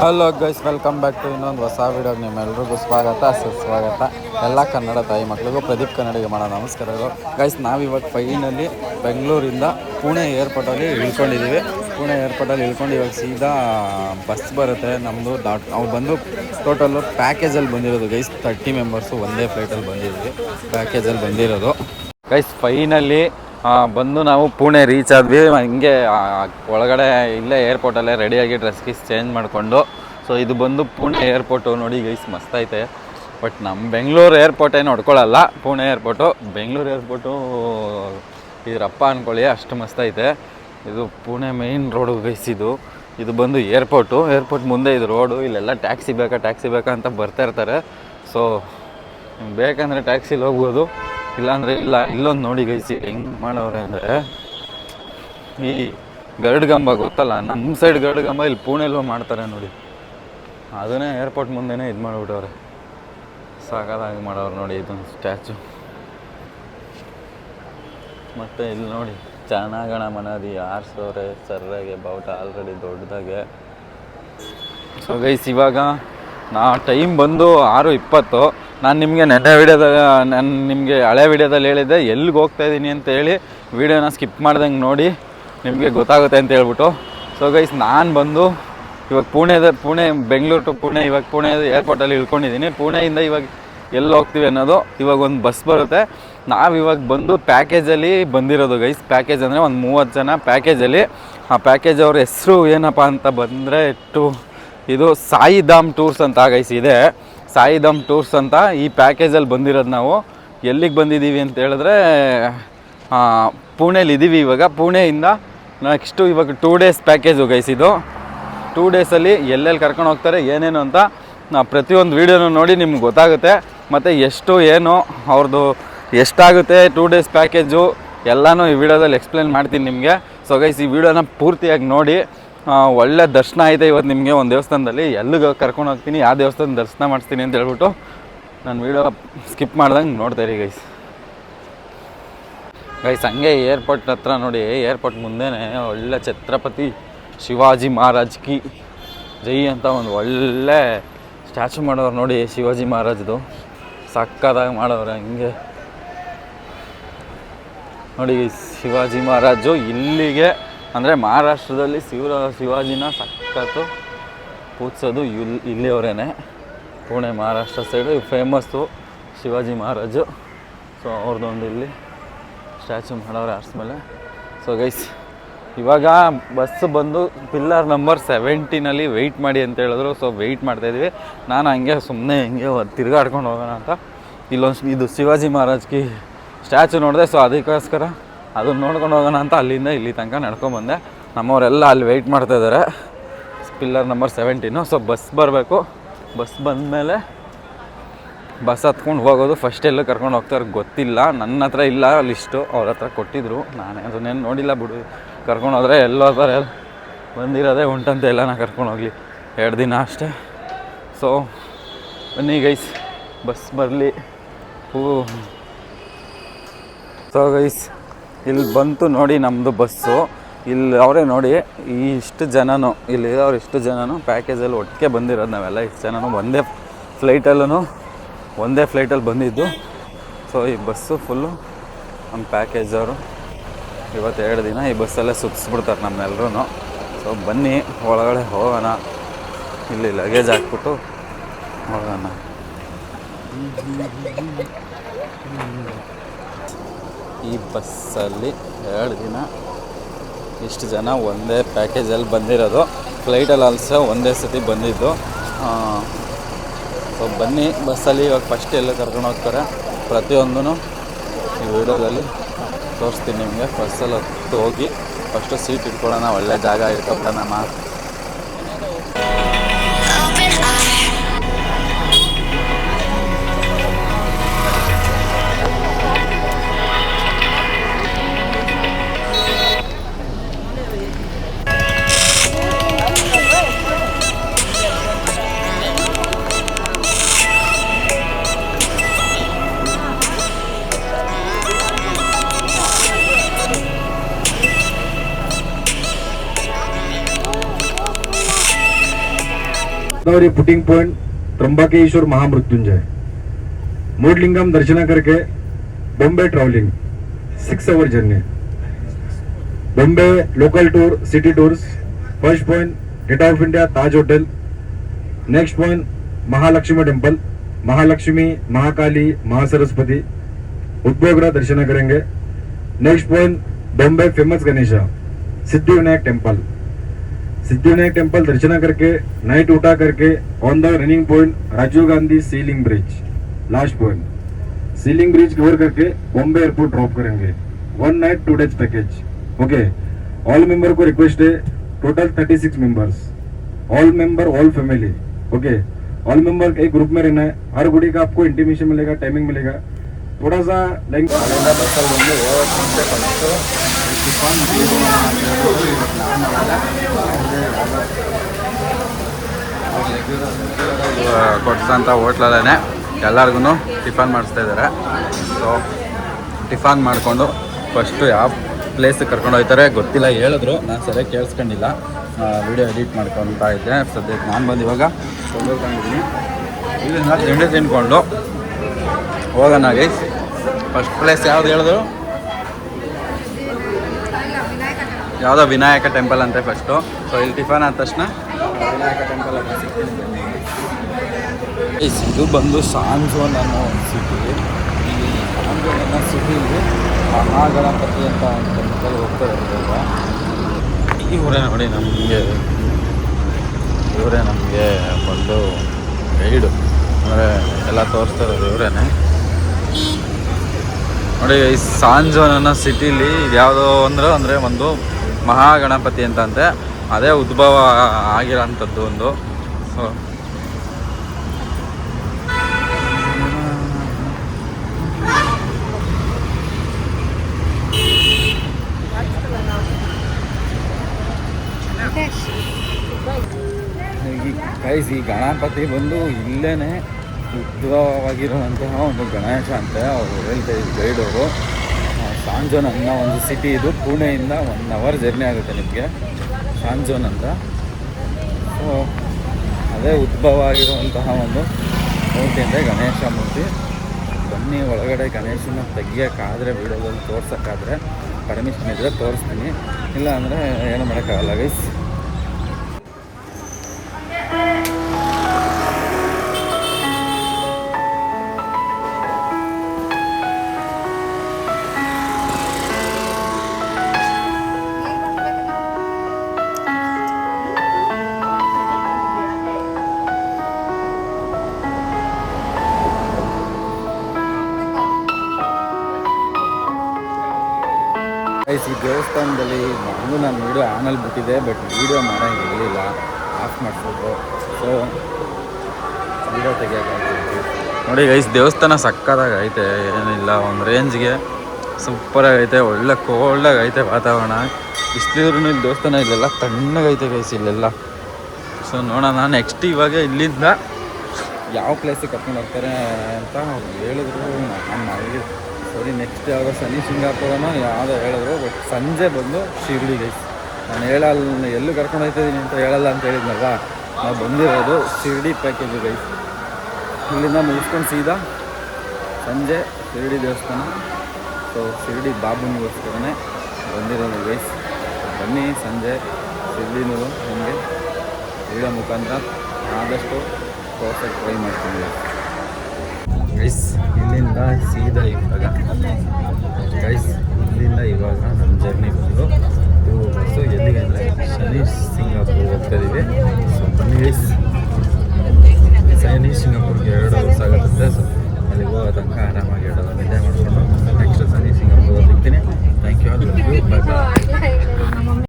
Hello guys welcome back to ಇನ್ನೊಂದು ಹೊಸ video ನಿಮ್ಮೆಲ್ಲರಿಗೂ ಸ್ವಾಗತ, ಸುಸ್ವಾಗತ. ಎಲ್ಲ ಕನ್ನಡ ತಾಯಿ ಮಕ್ಕಳಿಗೂ ಪ್ರದೀಪ್ ಕನ್ನಡಿಗೆ ಮಾಡೋ ನಮಸ್ಕಾರಗಳು. ಗೈಸ್ ನಾವಿವಾಗ ಫೈನಲಿ ಬೆಂಗಳೂರಿಂದ ಪುಣೆ ಏರ್ಪೋರ್ಟಲ್ಲಿ ಇಳ್ಕೊಂಡಿದ್ದೀವಿ ಪುಣೆ ಏರ್ಪೋರ್ಟಲ್ಲಿ ಇಳ್ಕೊಂಡು ಇವಾಗ ಸೀದಾ ಬಸ್ ಬರುತ್ತೆ. ನಮ್ಮದು ದಾಟ್ ನಾವು ಬಂದು ಟೋಟಲ್ಲು ಪ್ಯಾಕೇಜಲ್ಲಿ ಬಂದಿರೋದು. ಗೈಸ್ ತರ್ಟಿ ಮೆಂಬರ್ಸು ಒಂದೇ ಫ್ಲೈಟಲ್ಲಿ ಬಂದಿದ್ದೀವಿ ಪ್ಯಾಕೇಜಲ್ಲಿ ಬಂದಿರೋದು. ಗೈಸ್ ಫೈನಲಿ ಬಂದು ನಾವು ಪುಣೆ ರೀಚ್ ಆದ್ವಿ. ಹಿಂಗೆ ಒಳಗಡೆ ಇಲ್ಲೇ ಏರ್ಪೋರ್ಟಲ್ಲೇ ರೆಡಿಯಾಗಿ ಡ್ರೆಸ್ ಗೀಸ್ ಚೇಂಜ್ ಮಾಡಿಕೊಂಡು ಸೊ ಇದು ಬಂದು ಪುಣೆ ಏರ್ಪೋರ್ಟು ನೋಡಿ ಗೈಸ್ ಮಸ್ತೈತೆ ಬಟ್ ನಮ್ಮ ಬೆಂಗಳೂರು ಏರ್ಪೋರ್ಟ್ ಏನು ಹೊಡ್ಕೊಳ್ಳಲ್ಲ ಪುಣೆ ಏರ್ಪೋರ್ಟು ಬೆಂಗಳೂರು ಏರ್ಪೋರ್ಟು ಇದ್ರಪ್ಪ ಅಂದ್ಕೊಳ್ಳಿ ಅಷ್ಟು ಮಸ್ತೈತೆ ಇದು ಪುಣೆ ಮೇಯ್ನ್ ರೋಡು ಗೈಸ್ ಇದು. ಇದು ಬಂದು ಏರ್ಪೋರ್ಟು ಏರ್ಪೋರ್ಟ್ ಮುಂದೆ ಇದು ರೋಡು ಇಲ್ಲೆಲ್ಲ ಟ್ಯಾಕ್ಸಿ ಬೇಕಾ ಟ್ಯಾಕ್ಸಿ ಬೇಕಾ ಅಂತ ಬರ್ತಾ ಇರ್ತಾರೆ. ಸೊ ಬೇಕಂದರೆ ಟ್ಯಾಕ್ಸಿಲಿ ಹೋಗ್ಬೋದು. ಇಲ್ಲಾಂದರೆ ಇಲ್ಲ, ಇಲ್ಲೊಂದು ನೋಡಿ ಗೈಸಿ, ಹೆಂಗೆ ಮಾಡೋರೆ ಅಂದರೆ, ಈ ಗರುಡ್ಗಂಬ ಗೊತ್ತಲ್ಲ ನಮ್ಮ ಸೈಡ್ ಗರುಡ್ಗಂಬ ಇಲ್ಲಿ ಪುಣೆಲ್ಲೂ ಮಾಡ್ತಾರೆ ನೋಡಿ. ಅದನ್ನೇ ಏರ್ಪೋರ್ಟ್ ಮುಂದೆನೇ ಇದು ಮಾಡಿಬಿಟ್ಟವ್ರೆ. ಸಾಕಾದಾಗಿ ಮಾಡೋರು ನೋಡಿ ಇದೊಂದು ಸ್ಟ್ಯಾಚು ಮತ್ತು ಇಲ್ಲಿ ನೋಡಿ ಚೆನ್ನಾಗಣ ಮನದಿ ಆರಿಸೋರೆ, ಸರ್ರಾಗೆ ಬಾವುಟ ಆಲ್ರೆಡಿ ದೊಡ್ಡದಾಗೆ. ಸೊ ಗೈಸ್, ಇವಾಗ ನಾ ಟೈಮ್ ಬಂದು ಆರು ಇಪ್ಪತ್ತು. ನಾನು ನಿಮಗೆ ನೆನ್ನೆ ವೀಡಿಯೋದಾಗ ನಾನು ನಿಮಗೆ ಹಳೆ ವೀಡಿಯೋದಲ್ಲಿ ಹೇಳಿದ್ದೆ, ಎಲ್ಲಿಗೆ ಹೋಗ್ತಾ ಇದ್ದೀನಿ ಅಂತ ಹೇಳಿ ವಿಡಿಯೋನ ಸ್ಕಿಪ್ ಮಾಡ್ದಂಗೆ ನೋಡಿ ನಿಮಗೆ ಗೊತ್ತಾಗುತ್ತೆ ಅಂತ ಹೇಳ್ಬಿಟ್ಟು. ಸೊ ಗೈಸ್ ನಾನು ಬಂದು ಇವಾಗ ಪುಣೆದ, ಪುಣೆ, ಬೆಂಗಳೂರು ಟು ಪುಣೆ, ಇವಾಗ ಪುಣೆ ಏರ್ಪೋರ್ಟಲ್ಲಿ ಇಳ್ಕೊಂಡಿದ್ದೀನಿ ಪುಣೆಯಿಂದ ಇವಾಗ ಎಲ್ಲಿ ಹೋಗ್ತೀವಿ ಅನ್ನೋದು ಇವಾಗ ಒಂದು ಬಸ್ ಬರುತ್ತೆ. ನಾವು ಇವಾಗ ಬಂದು ಪ್ಯಾಕೇಜಲ್ಲಿ ಬಂದಿರೋದು ಗೈಸ್ ಪ್ಯಾಕೇಜ್ ಅಂದರೆ ಒಂದು ಮೂವತ್ತು ಜನ ಪ್ಯಾಕೇಜಲ್ಲಿ ಆ ಪ್ಯಾಕೇಜ್ ಅವ್ರ ಹೆಸರು ಏನಪ್ಪ ಅಂತ ಬಂದರೆ ಟು ಇದು ಸಾಯಿಧಾಮ್ ಟೂರ್ಸ್ ಅಂತ ಗೈಸ್ ಇದೆ. ಸಾಯಿಧಾಮ್ ಟೂರ್ಸ್ ಅಂತ ಈ ಪ್ಯಾಕೇಜಲ್ಲಿ ಬಂದಿರೋದು ನಾವು. ಎಲ್ಲಿಗೆ ಬಂದಿದ್ದೀವಿ ಅಂತ ಹೇಳಿದ್ರೆ ಪುಣೆಲಿ ಇದ್ದೀವಿ ಇವಾಗ. ಪುಣೆಯಿಂದ ನೆಕ್ಸ್ಟು ಇವಾಗ ಟೂ ಡೇಸ್ ಪ್ಯಾಕೇಜು ಗೈಸಿದ್ದು ಟೂ ಡೇಸಲ್ಲಿ ಎಲ್ಲೆಲ್ಲಿ ಕರ್ಕೊಂಡು ಹೋಗ್ತಾರೆ, ಏನೇನು ಅಂತ ಪ್ರತಿಯೊಂದು ವೀಡಿಯೋನು ನೋಡಿ ನಿಮ್ಗೆ ಗೊತ್ತಾಗುತ್ತೆ. ಮತ್ತು ಎಷ್ಟು ಏನು ಅವ್ರದ್ದು ಎಷ್ಟಾಗುತ್ತೆ ಟೂ ಡೇಸ್ ಪ್ಯಾಕೇಜು ಎಲ್ಲನೂ ಈ ವಿಡಿಯೋದಲ್ಲಿ ಎಕ್ಸ್ಪ್ಲೇನ್ ಮಾಡ್ತೀನಿ ನಿಮಗೆ. ಸೊ ಗೈಸ್ ಈ ವಿಡಿಯೋನ ಪೂರ್ತಿಯಾಗಿ ನೋಡಿ. ಒಳ್ಳೆ ದರ್ಶನ ಆಯಿತು ಇವತ್ತು ನಿಮಗೆ ಒಂದು ದೇವಸ್ಥಾನದಲ್ಲಿ. ಎಲ್ಲಿಗೆ ಕರ್ಕೊಂಡು ಹೋಗ್ತೀನಿ ಯಾವ ದೇವಸ್ಥಾನ ದರ್ಶನ ಮಾಡಿಸ್ತೀನಿ ಅಂತ ಹೇಳ್ಬಿಟ್ಟು ನಾನು ವೀಡಿಯೋ ಸ್ಕಿಪ್ ಮಾಡ್ದಂಗೆ ನೋಡ್ತಾ ಇರಿ ಗೈಸ್ ಗೈಸ್ ಹಂಗೆ ಏರ್ಪೋರ್ಟ್ ಹತ್ರ ನೋಡಿ ಏರ್ಪೋರ್ಟ್ ಮುಂದೆನೇ ಒಳ್ಳೆ ಛತ್ರಪತಿ ಶಿವಾಜಿ ಮಹಾರಾಜ್ ಕಿ ಜೈ ಅಂತ ಒಂದು ಒಳ್ಳೆ ಸ್ಟ್ಯಾಚು ಮಾಡೋರು ನೋಡಿ ಶಿವಾಜಿ ಮಹಾರಾಜ್ದು. ಸಕ್ಕದಾಗಿ ಮಾಡೋರು ಹಂಗೆ. ನೋಡಿ ಶಿವಾಜಿ ಮಹಾರಾಜು ಇಲ್ಲಿಗೆ ಅಂದರೆ ಮಹಾರಾಷ್ಟ್ರದಲ್ಲಿ ಶಿವ, ಶಿವಾಜಿನ ಸಖತ್ತು ಪೂಜಿಸೋದು ಇಲ್ಲಿ ಇಲ್ಲಿಯವರೇನೆ Pune, Maharashtra side famous Shivaji Maharaj. So ಅವ್ರದ್ದೊಂದು ಇಲ್ಲಿ ಸ್ಟ್ಯಾಚು ಮಾಡೋರು ಆರಿಸ್ಮೇಲೆ ಸೊ ಗೈಸ್ ಇವಾಗ ಬಸ್ ಬಂದು ಪಿಲ್ಲರ್ ನಂಬರ್ ಸೆವೆಂಟಿನಲ್ಲಿ ವೆಯ್ಟ್ ಮಾಡಿ ಅಂತ ಹೇಳಿದ್ರು. ಸೊ ವೆಯ್ಟ್ ಮಾಡ್ತಾಯಿದ್ವಿ ನಾನು ಹಂಗೆ ಸುಮ್ಮನೆ ಹಿಂಗೆ ತಿರುಗಾಡ್ಕೊಂಡು ತಿರ್ಗಾಡ್ಕೊಂಡು ಹೋಗೋಣ ಅಂತ. ಇಲ್ಲೊಂದು ಇದು ಶಿವಾಜಿ ಮಹಾರಾಜ್ಗೆ ಸ್ಟ್ಯಾಚು ನೋಡಿದೆ. ಸೊ ಅದಕ್ಕೋಸ್ಕರ ಅದನ್ನ ನೋಡ್ಕೊಂಡು ಹೋಗೋಣ ಅಂತ ಅಲ್ಲಿಂದ ಇಲ್ಲಿ ತನಕ ನಡ್ಕೊಂಬಂದೆ ನಮ್ಮವರೆಲ್ಲ ಅಲ್ಲಿ ವೆಯ್ಟ್ ಮಾಡ್ತಾ ಇದ್ದಾರೆ pillar number seventeen so bus ಬರಬೇಕು. ಬಸ್ ಬಂದಮೇಲೆ ಬಸ್ ಹತ್ಕೊಂಡು ಹೋಗೋದು. ಫಸ್ಟ್ ಎಲ್ಲೂ ಕರ್ಕೊಂಡು ಹೋಗ್ತಾರೆ. ಗೊತ್ತಿಲ್ಲ. ನನ್ನ ಹತ್ರ ಇಲ್ಲ ಲಿಸ್ಟು ಅವ್ರ ಹತ್ರ ಕೊಟ್ಟಿದ್ರು. ನಾನೇ ಅದನ್ನೇನು ನೋಡಿಲ್ಲ ಬಿಡು. ಕರ್ಕೊಂಡು ಹೋದ್ರೆ ಎಲ್ಲೋ ಎಲ್ಲ ಬಂದಿರೋದೇ ಉಂಟಂತ ಎಲ್ಲ ನಾನು ಕರ್ಕೊಂಡು ಹೋಗಲಿ. ಎರಡು ದಿನ ಅಷ್ಟೇ. ಸೊ ಬನ್ನಿ ಗೈಸ್ ಬಸ್ ಬರಲಿ. ಹೂ ಸೊ ಗೈಸ್ ಇಲ್ಲಿ ಬಂತು ನೋಡಿ ನಮ್ಮದು ಬಸ್ಸು. ಇಲ್ಲಿ ಅವರೇ ನೋಡಿ ಈ ಇಷ್ಟು ಜನನು, ಇಲ್ಲಿ ಅವ್ರು ಇಷ್ಟು ಜನನು ಪ್ಯಾಕೇಜಲ್ಲಿ ಒಟ್ಟಿಗೆ ಬಂದಿರೋದು ನಾವೆಲ್ಲ. ಇಷ್ಟು ಜನನು ಒಂದೇ ಫ್ಲೈಟಲ್ಲೂ ಒಂದೇ ಫ್ಲೈಟಲ್ಲಿ ಬಂದಿದ್ದು. ಸೊ ಈ ಬಸ್ಸು ಫುಲ್ಲು ನಮ್ಮ ಪ್ಯಾಕೇಜ್ ಅವರು. ಇವತ್ತು ಎರಡು ದಿನ ಈ ಬಸ್ಸಲ್ಲೇ ಸುತ್ತಿಸ್ಬಿಡ್ತಾರೆ ನಮ್ಮೆಲ್ಲರೂ ಸೊ ಬನ್ನಿ, ಒಳಗಡೆ ಹೋಗೋಣ. ಇಲ್ಲಿ ಲಗೇಜ್ ಹಾಕ್ಬಿಟ್ಟು ಹೋಗೋಣ. ಈ ಬಸ್ಸಲ್ಲಿ ಎರಡು ದಿನ ಇಷ್ಟು ಜನ ಒಂದೇ ಪ್ಯಾಕೇಜಲ್ಲಿ ಬಂದಿರೋದು. ಫ್ಲೈಟಲ್ಲಿ ಆಲ್ಸೋ ಒಂದೇ ಸತಿ ಬಂದಿದ್ದು. ಸೊ ಬನ್ನಿ, ಬಸ್ಸಲ್ಲಿ ಇವಾಗ ಫಸ್ಟ್ ಎಲ್ಲ ಕರ್ಕೊಂಡು ಹೋಗ್ತಾರೆ? ಪ್ರತಿಯೊಂದೂ ಈ ವಿಡಿಯೋದಲ್ಲಿ ತೋರಿಸ್ತೀನಿ ನಿಮಗೆ. ಬಸ್ಸಲ್ಲಿ ಹೋಗಿ ಫಸ್ಟು ಸೀಟ್ ಇಟ್ಕೊಳ್ಳೋಣ. ಒಳ್ಳೆ ಜಾಗ ಇಟ್ಕೊಬಿಡೋಣ गोदावरी पुटिंग पॉइंट त्र्यंबकेश्वर महामृत्युंजय. मोडलिंगम दर्शन करके Bombay travelling six hour journey. Bombay local tour city tours. First point gate of India Taj hotel. Next point Mahalakshmi temple. Mahalakshmi Mahakali Mahasaraswati. उद्भवग्रह दर्शन करेंगे next point Bombay famous Ganesha Siddhivinayak temple. Siddhi Vinayak temple दर्शन करके, night उठा करके on the running point Rajiv Gandhi sea link bridge last point sea link bridge cover करके Bombay airport drop करेंगे. One night two days package okay all member को request है total thirty six members all member all family okay all member एक group में रहना है. हर गुड़ी का आपको इंटीमेशन मिलेगा टाइमिंग मिलेगा. थोड़ा सा लाइन ಟಿಫನ್ ಹೋಟ್ಲಲ್ಲೇ ಎಲ್ಲರಿಗೂ ಟಿಫನ್ ಮಾಡಿಸ್ತಾ ಇದ್ದಾರೆ. ಸೊ ಟಿಫನ್ ಮಾಡಿಕೊಂಡು ಫಸ್ಟು ಯಾವ ಪ್ಲೇಸಿಗೆ ಕರ್ಕೊಂಡು ಹೋಗ್ತಾರೆ ಗೊತ್ತಿಲ್ಲ, ಹೇಳಿದ್ರು. ನಾನು ಸರಿಯಾಗಿ ಕೇಳಿಸ್ಕೊಂಡಿಲ್ಲ. ವಿಡಿಯೋ ಎಡಿಟ್ ಮಾಡ್ಕೊತಾ ಇದ್ದೆ. ಸದ್ಯಕ್ಕೆ ನಾನು ಬಂದು ಇವಾಗ ಕೊಂಡೋಗ್ಕೊಂಡಿದ್ದೀನಿ. ಇಲ್ಲಿಂದ ತಿಂಡಿ ತಿನ್ಕೊಂಡು ಹೋಗೋಣ ಗೈಸ್ ಫಸ್ಟ್ ಪ್ಲೇಸ್ ಯಾವ್ದು ಹೇಳಿದ್ರು? ಯಾವುದೋ ವಿನಾಯಕ ಟೆಂಪಲ್ ಅಂತೆ ಫಸ್ಟು ಸೊ ಇಲ್ಲಿ ಟಿಫನ್ ಆದ ತಕ್ಷಣ ವಿನಾಯಕ ಟೆಂಪಲ್ ಅಂತ ಸಿಗ್ತೀನಿ. ಇದು ಬಂದು ಸಾಂಜೋನ್ ಅನ್ನೋ ಸಿಟಿ ಈ ಸಾಂಜೋನ್ ಅನ್ನೋ ಸಿಟಿಲಿ ಮಹಾಗಣಪತಿ ಅಂತ ಒಂದು ಟೆಂಪಲ್ ಹೋಗ್ತಾ ಇರೋದು ಇವರೇ ನೋಡಿ ನಮಗೆ. ಇವರೇ ನಮಗೆ ಬಂದು ಗೈಡು. ಅಂದರೆ ಎಲ್ಲ ತೋರಿಸ್ತಾ ಇರೋದು ಇವರೇನೆ. ನೋಡಿ, ಈ ಸಾಂಜೋನ್ ಅನ್ನೋ ಸಿಟಿಲಿ ಯಾವುದೋ ಅಂದ್ರೆ ಅಂದರೆ, ಒಂದು ಮಹಾಗಣಪತಿ ಅಂತಂತೆ ಅದೇ ಉದ್ಭವ ಆಗಿರೋಂಥದ್ದು ಒಂದು. ಸೊ ಗೈಸ್ ಈ ಗಣಪತಿ ಬಂದು ಇಲ್ಲೇ ಉದ್ಭವವಾಗಿರುವಂತಹ ಒಂದು ಗಣೇಶ ಅಂತ ಅವರು ಹೇಳ್ತಾ ಇದ್ರು ಗೈಡ್ ಅವರು ಸಾಂಜೋನ್ ಅನ್ನೋ ಒಂದು ಸಿಟಿ ಇದು. ಪುಣೆಯಿಂದ ಒನ್ ಅವರ್ ಜರ್ನಿ ಆಗುತ್ತೆ ನಿಮಗೆ. ಸಾಂಜೋನ್ ಅಂತ. ಸೊ ಅದೇ ಉದ್ಭವ ಆಗಿರುವಂತಹ ಒಂದು ಮೂರ್ತಿ ಅಂದರೆ ಗಣೇಶ ಮೂರ್ತಿ. ಬನ್ನಿ ಒಳಗಡೆ ಗಣೇಶನ ತೆಗಿಯೋಕ್ಕಾದರೆ ವಿಡಿಯೋದಲ್ಲಿ ತೋರ್ಸೋಕ್ಕಾದರೆ ಪರ್ಮಿಷನ್ ಇದ್ದರೆ ತೋರಿಸ್ತೀನಿ. ಇಲ್ಲ ಅಂದರೆ ಏನು ಮಾಡೋಕ್ಕಾಗಲ್ಲ ಗೈಸ್ ಗೈಸ್ ಈ ದೇವಸ್ಥಾನದಲ್ಲಿ ನನಗೂ ನಾನು ವೀಡಿಯೋ ಆನಲ್ಲಿ ಬಿಟ್ಟಿದ್ದೆ ಬಟ್ ವೀಡಿಯೋ ಮಾಡೋಂಗೆ ಇರಲಿಲ್ಲ ಆಫ್ ಮಾಡಿಸ್ಬೇಕು ಸೊ ವೀಡಿಯೋ ತೆಗಿಯೋಕ್ಕಾಗ್ತಿತ್ತು ನೋಡಿ ಗೈಸ್ ದೇವಸ್ಥಾನ ಸಕ್ಕತ್ತಾಗಿ ಐತೆ ಏನಿಲ್ಲ ಒಂದು ರೇಂಜ್ಗೆ ಸೂಪರಾಗೈತೆ ಒಳ್ಳೆ ಕೋಲ್ಡಾಗಿ ಐತೆ ವಾತಾವರಣ. ಬಿಸಿಲಿದ್ರು ಇಲ್ಲಿ ದೇವಸ್ಥಾನ ಇಲ್ಲೆಲ್ಲ ತಣ್ಣಗೈತೆ ಗೈಸ್ ಇಲ್ಲೆಲ್ಲ. ಸೊ ನೋಡೋಣ ನೆಕ್ಸ್ಟ್ ಇವಾಗ ಇಲ್ಲಿಂದ ಯಾವ ಪ್ಲೇಸಿಗೆ ಕರ್ಕೊಂಡು ಹೋಗ್ತಾರೆ ಅಂತ ಹೇಳಿದ್ರು ನಾನು ಸರಿ ನೆಕ್ಸ್ಟ್ ಯಾವುದೋ ಸನಿ ಸಿಂಗಾಪುರನೋ ಯಾವುದೋ ಹೇಳಿದ್ರು ಬಟ್ ಸಂಜೆ ಬಂದು ಶಿರ್ಡಿ ಗೈಸ್ ನಾನು ಹೇಳಲ್ಲ ಎಲ್ಲೂ ಕರ್ಕೊಂಡು ಹೋಗ್ತಿದ್ದೀನಿ ಅಂತ ಹೇಳಲ್ಲ ಅಂತ ಹೇಳಿದ್ನಲ್ಲ ನಾವು ಬಂದಿರೋದು ಶಿರ್ಡಿ ಪ್ಯಾಕೇಜು ಗೈಸ್ ಇಲ್ಲಿಂದ ಮುಗಿಸ್ಕೊಂಡು ಸೀದಾ ಸಂಜೆ ಶಿರ್ಡಿ ದೇವಸ್ಥಾನ. ಸೊ ಶಿರ್ಡಿ ಬಾಬುನಿಗೋಸ್ಕರನೇ ಬಂದಿರೋದು ಗೈಸ್ ಬನ್ನಿ ಸಂಜೆ ಶಿರ್ಡಿನೂ ನಿಮಗೆ. ವಿಡಿಯೋ ಮುಖಾಂತರ ಆದಷ್ಟು ಪರ್ಫೆಕ್ಟ್ ಟ್ರೈ ಮಾಡ್ತೀನಿ ಗೈಸ್ ಇಲ್ಲಿಂದ ಸೀದಾ ಇವಾಗ. ಗೈಸ್ ಇಲ್ಲಿಂದ ಇವಾಗ ನಮ್ಮ ಜರ್ನಿ ಬಂದು ಟೂ ಬಸ್ಸು ಎಲ್ಲಿಗೆ ಶನಿ ಸಿಂಗಾಪುರ್ ಹೋಗ್ತಾಯಿದ್ದೀವಿ ಸೊ ಬನ್ನಿ ಗೈಸ್ ಶನಿ ಸಿಂಗಾಪುರ್ಗೆ ಎರಡು ವರ್ಷ ಆಗುತ್ತೆ. ಸೊ ಅಲ್ಲಿ ಹೋಗೋ ತನಕ ಆರಾಮಾಗಿ ಎರಡು ಎಂಜಾಯ್ ಮಾಡಿಕೊಂಡು ನೆಕ್ಸ್ಟ್ ಸನಿ ಸಿಂಗಾಪುರ್ ಸಿಗ್ತೀನಿ thank you all you bye